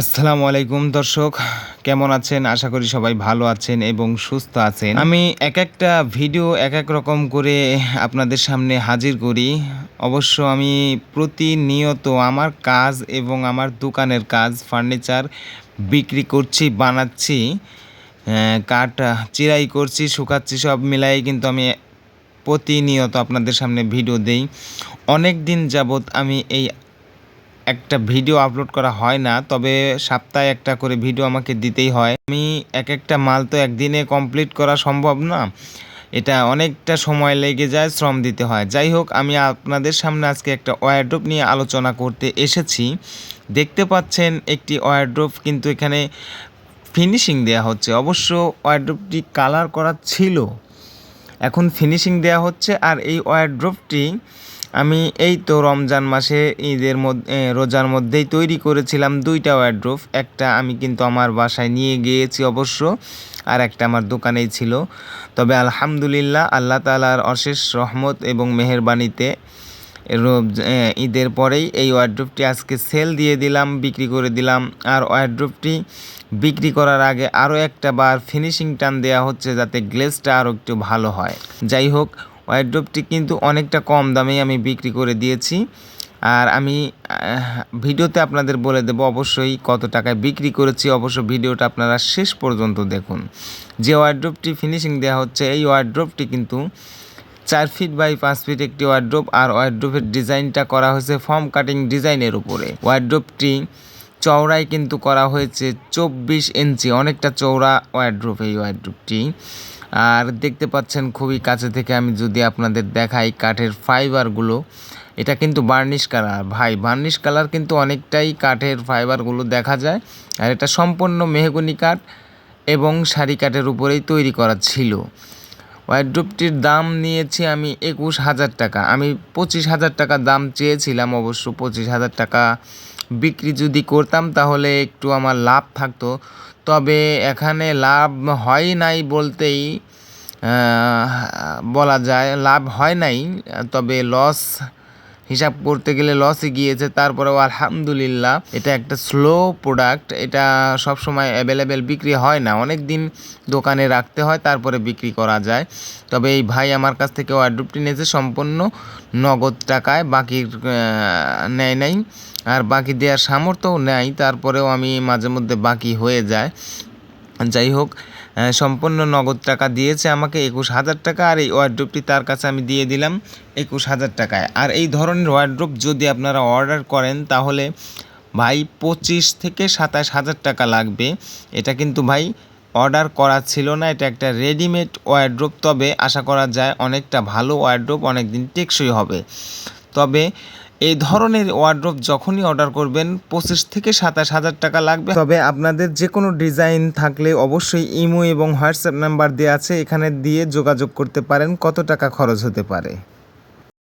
আসসালামু আলাইকুম, দর্শক। কেমন আছেন? আশা করি সবাই ভালো আছেন এবং সুস্থ আছেন। আমি এক একটা ভিডিও এক এক রকম করে আপনাদের সামনে হাজির করি। অবশ্য আমি প্রতিনিয়ত আমার কাজ এবং আমার দোকানের কাজ, ফার্নিচার বিক্রি করছি, বানাচ্ছি কাঠ চিরাই করছি, শুকাচ্ছি, সব মিলাই কিন্তু আমি প্রতিনিয়ত আপনাদের সামনে ভিডিও দেই। অনেক দিন যাবৎ আমি এই একটা ভিডিও আপলোড করা হয় না, তবে সপ্তাহে একটা করে ভিডিও আমাকে দিতেই হয়। আমি এক একটা মাল তো একদিনে কমপ্লিট করা সম্ভব না। এটা অনেকটা সময় লেগে যায়, শ্রম দিতে হয়। যাই হোক, আমি আপনাদের সামনে আজকে একটা ওয়ারড্রোপ নিয়ে আলোচনা করতে এসেছি। দেখতে পাচ্ছেন একটি ওয়ারড্রোপ কিন্তু এখানে ফিনিশিং দেওয়া হচ্ছে। অবশ্য ওয়ারড্রোপটি কালার করা ছিল। এখন ফিনিশিং দেওয়া হচ্ছে, আর এই ওয়ারড্রোপটি আমি এই তো রমজান মাসে ঈদের মধ্যে রোজার মধ্যেই তৈরি করেছিলাম দুইটা ওয়ারড্রোপ একটা আমি কিন্তু আমার বাসায় নিয়ে গিয়েছি অবশ্য, আর একটা আমার দোকানেই ছিল। তবে আলহামদুলিল্লাহ আল্লাহ তালার অশেষ রহমত এবং মেহেরবানিতে ঈদের পরেই এই ওয়ারড্রোপটি আজকে সেল দিয়ে দিলাম, বিক্রি করে দিলাম। আর ওয়ারড্রোপটি বিক্রি করার আগে আরও একটা বার ফিনিশিং টান দেওয়া হচ্ছে যাতে গ্লেজটা আরও একটু ভালো হয়। যাই হোক ওয়ারড্রোপটি কিন্তু অনেকটা কম দামেই আমি বিক্রি করে দিয়েছি। আর আমি ভিডিওতে আপনাদের বলে দেব অবশ্যই কত টাকায় বিক্রি করেছি। অবশ্য ভিডিওটা আপনারা শেষ পর্যন্ত দেখুন। যে ওয়ারড্রোপটি ফিনিশিং দেওয়া হচ্ছে, এই ওয়ারড্রোপটি কিন্তু চার ফিট বাই পাঁচ ফিট একটি ওয়ার্ড্রোপ আর ওয়ার্ড্রোপের ডিজাইনটা করা হয়েছে ফর্ম কাটিং ডিজাইনের উপরে। ওয়ার্ড্রোপটি চওড়াই কিন্তু করা হয়েছে চব্বিশ ইঞ্চি। অনেকটা চওড়া ওয়ার্ড্রোপ এই ওয়ার্ড্রোপটি আর দেখতে পাচ্ছেন খুবই কাছে থেকে আমি যদি আপনাদের দেখাই কাঠের ফাইবারগুলো এটা কিন্তু বার্নিশ কালার ভাই বার্নিশ কালার কিন্তু অনেকটাই কাঠের ফাইবারগুলো দেখা যায়। আর এটা সম্পূর্ণ মেহগুনি কাঠ এবং শাড়ি কাঠের উপরেই তৈরি করা ছিল। ওয়ারড্রোপটির দাম নিয়েছি আমি একুশ হাজার টাকা। আমি পঁচিশ হাজার টাকা দাম চেয়েছিলাম, অবশ্য পঁচিশ হাজার টাকা বিক্রি যদি করতাম, তাহলে একটু আমার লাভ থাকতো। তবে এখানে লাভ হয় নাই বলতেই বলা যায়, লাভ হয় নাই। তবে লস হিসাব করতে গেলে লসে গিয়েছে, তারপরেও আলহামদুলিল্লাহ এটা একটা স্লো প্রোডাক্ট এটা সব সময় অ্যাভেলেবেল বিক্রি হয় না। অনেক দিন দোকানে রাখতে হয়, তারপরে বিক্রি করা যায়। তবে এই ভাই আমার কাছ থেকে ওয়ার্ড্রোপটি নিয়েছে সম্পূর্ণ নগদ টাকায় বাকির নেয় নাই। আর বাকি দেওয়ার সামর্থ্যও নেই তারপরেও আমি মাঝে মধ্যে বাকি হয়ে যায়। যাই হোক সম্পূর্ণ নগদ টাকা দিয়েছে আমাকে একুশ হাজার টাকা আর এই ওয়ার্ড্রোপটি তার কাছে আমি দিয়ে দিলাম একুশ হাজার টাকায়। আর এই ধরনের ওয়ার্ড্রোপ যদি আপনারা অর্ডার করেন, তাহলে ভাই পঁচিশ থেকে সাতাশ হাজার টাকা লাগবে। এটা কিন্তু ভাই অর্ডার করা ছিল না, এটা একটা রেডিমেড ওয়ার্ড্রোপ তবে আশা করা যায় অনেকটা ভালো ওয়ার্ড্রোপ অনেক দিন টেকসই হবে। তবে এই ধরনের ওয়ার্ড্রোপ যখনই অর্ডার করবেন, পঁচিশ থেকে সাতাশ হাজার টাকা লাগবে। তবে আপনাদের যে কোনো ডিজাইন থাকলে অবশ্যই ইমো এবং হোয়াটসঅ্যাপ নাম্বার দেওয়া আছে, এখানে দিয়ে যোগাযোগ করতে পারেন, কত টাকা খরচ হতে পারে।